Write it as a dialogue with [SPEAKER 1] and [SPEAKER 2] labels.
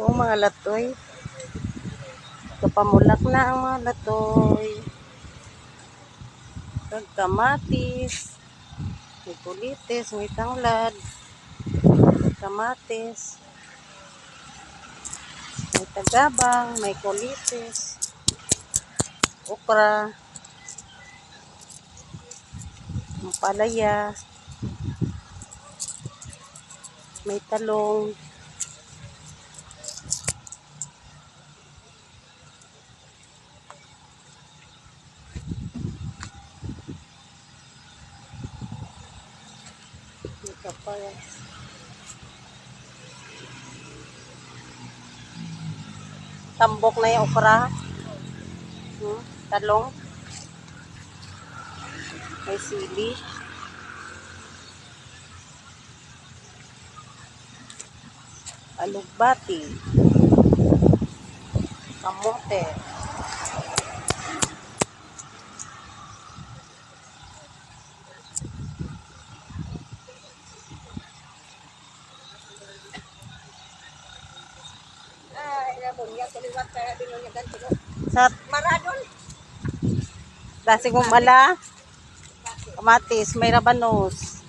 [SPEAKER 1] Ito mga latoy. Kapamulak na ang mga latoy. Kamatis. May kulitis, may tanglad. Kamatis. May tagabang, may kulitis. Okra. Ang palaya. May talong. May kapayas. Tambok na yung okra. Hmm, talong. May sili. Alugbati. Kamote.
[SPEAKER 2] Ay, nabunya ko liwat kaya binunyagan ko.
[SPEAKER 1] Sa
[SPEAKER 2] Maradon.
[SPEAKER 1] dasi kumala. Kamatis, may rabanos.